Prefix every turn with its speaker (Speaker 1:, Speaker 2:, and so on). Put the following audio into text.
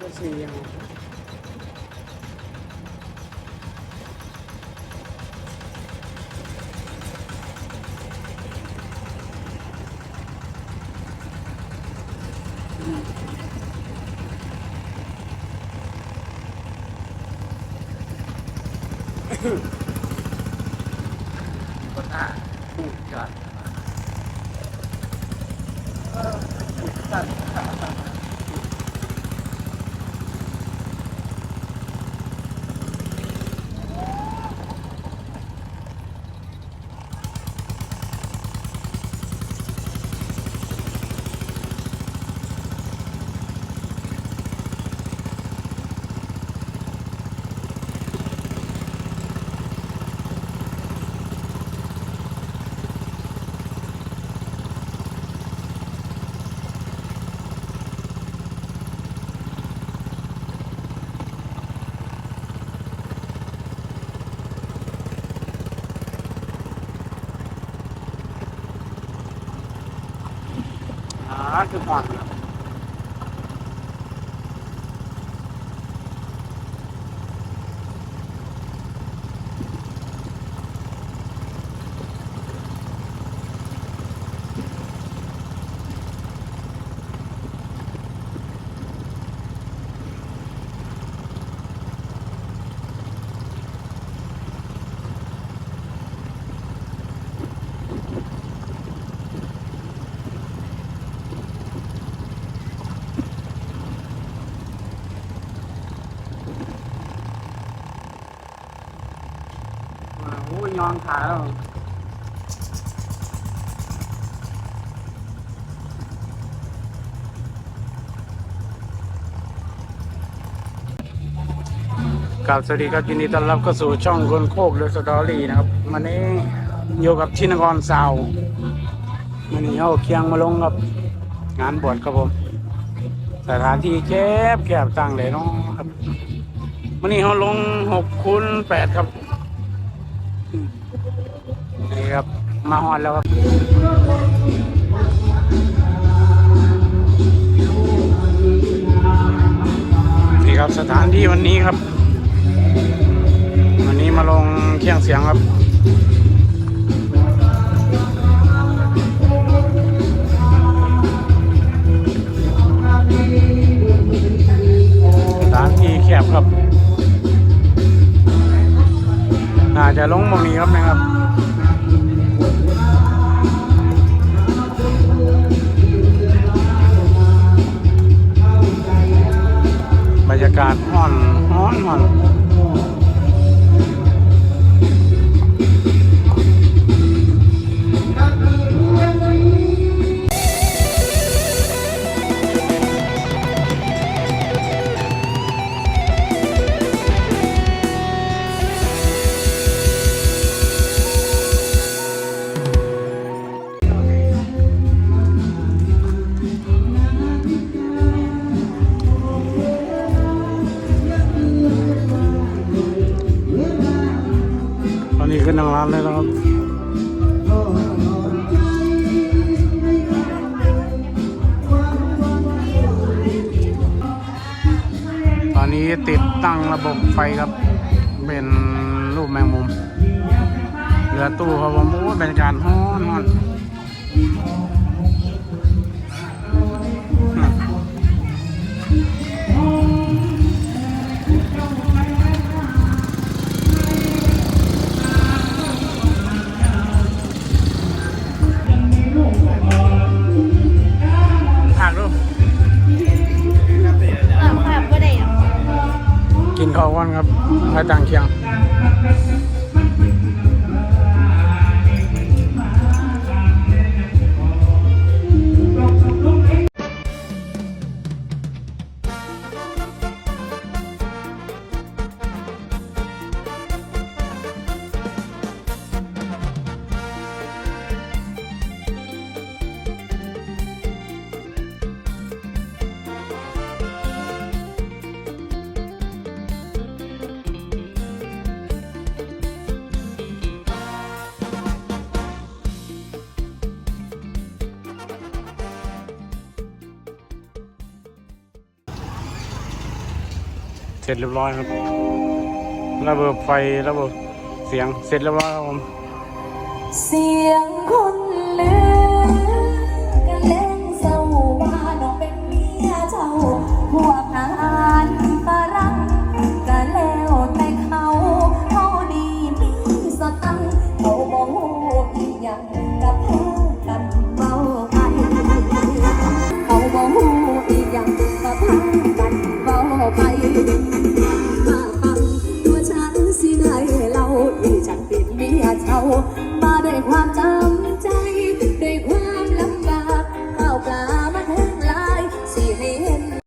Speaker 1: ก็สีอย่างก็น่าพูดกันพูดกัน อ่ ยองขาแล้วกับสวัสดีครับยินดีต้อนรับเข้าสู่ช่องคนโคกเรือสตอรี่นะครับวันนี้อยู่กับชินกรสาววันนี้เอาเคียงมาลงกับงานบวชครับผมสถานที่แคบแคบตั้งเลยเนาะครับวันนี้เขาลงหกคูณแปดครับ นี่ครับ มาฮอนแล้วครับนี่ครับสถานที่วันนี้ครับ วันนี้มาลงเครื่องเสียงครับ ครับนะครับานเลยนะครับตอนนี้ติดตั้งระบบไฟครับ เป็นรูปแมงมุม เหลือตู้ครับผมโอ้เป็นการฮ้อนฮ้อน กินข้าวก่อนครับไปต่างเคียง เสร็จเรียบร้อยครับ ระเบิดไฟระเบิดเสียงเสร็จเรียบร้อยครับผม
Speaker 2: เสียงคนลือ